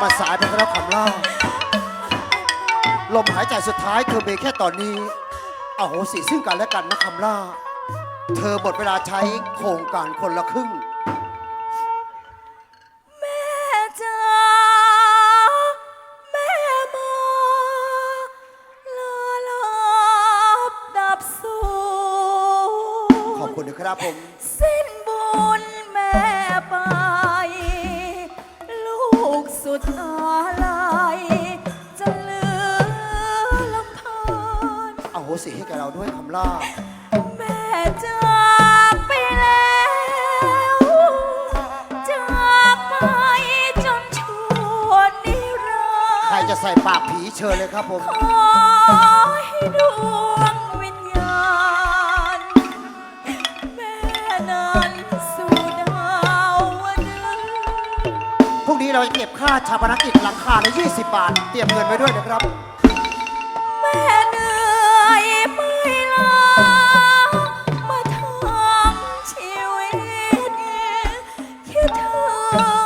มันสายไปแล้วคำล่า ลมหายใจสุดท้ายเธอมีแค่ตอนนี้ อโหสิซึ่งกันและกันนะคำล่า เธอหมดเวลาใช้โครงการคนละครึ่ง แม่จ๋าแม่มาลาลับดับสูญขอบคุณนะครับผม สิ้นบุญแม่ไปลูกสุ ดอาลัยจะเหลือลำพันอโหสิให้กับเราด้วยคำล่า แม่จากไปแล้วจากไปจนชั่วนิรันดร์ใครจะใส่ปากผีเชิญเลยครับผม ขอให้ดวง พรุ่งนี้เราจะเก็บค่าชาปนกิจหลังคาใน20 บาท เตรียมเงินไว้ด้วยนะครับ แม่เหนื่อยไม่ลามาทำชีวิต คิดถึง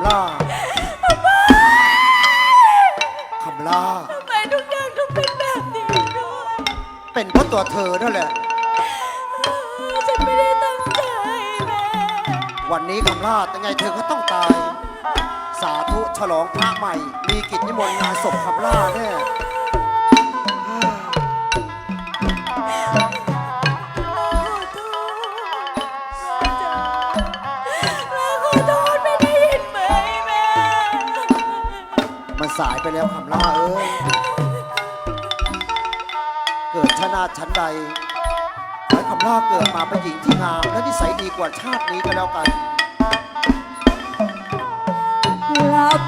ำล่าคำล่า ทำไมทุกอย่างต้องเป็นแบบนี้ด้วย เป็นเพราะตัวเธอนั่นแหละ ฉันไม่ได้ตั้งใจแม่วันนี้คำล่าแต่ไงเธอก็ต้องตาย สาธุฉลองพระใหม่ มีกิจนิมนต์งานศพคำล่าแน่ สายไปแล้วคำล่าเอ้ย เกิดชาติชั้นใดขอให้คำล่าเกิดมาเป็นหญิงที่งาม และนิสัยดีกว่าชาตินี้ก็แล้วกัน รับ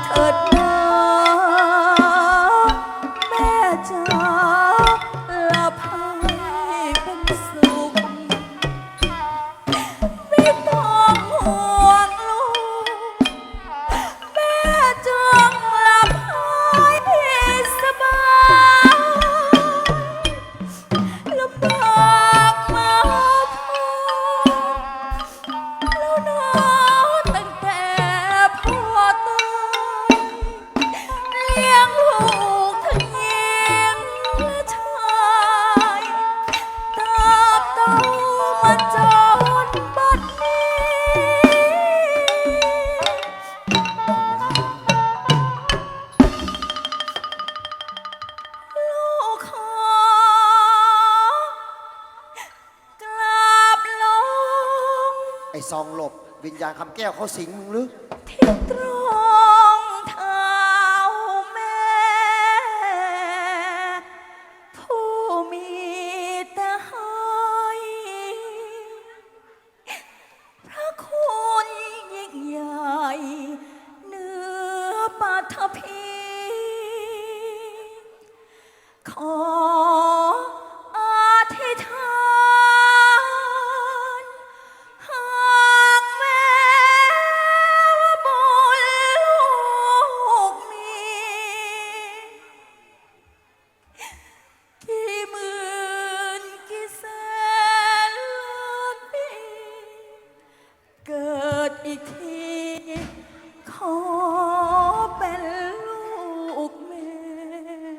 ไอ้ซองหลบ วิญญาณคำแก้วเขาสิงมึงหรือที่ตรอ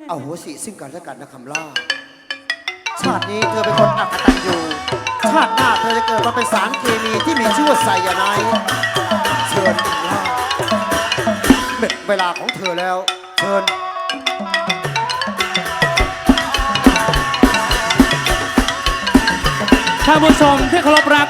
เอาโหสิซึ่งกันและกันนะคำล่า ชาตินี้เธอเป็นคนอักตันอยู่ ชาติหน้าเธอจะเกิดมาเป็นสารเคมีที่มีชื่อว่าไซยาไนด์เชิญคำล่าเม็ดเวลาของเธอแล้ว เชิญท่านผู้ชมที่เคารพรัก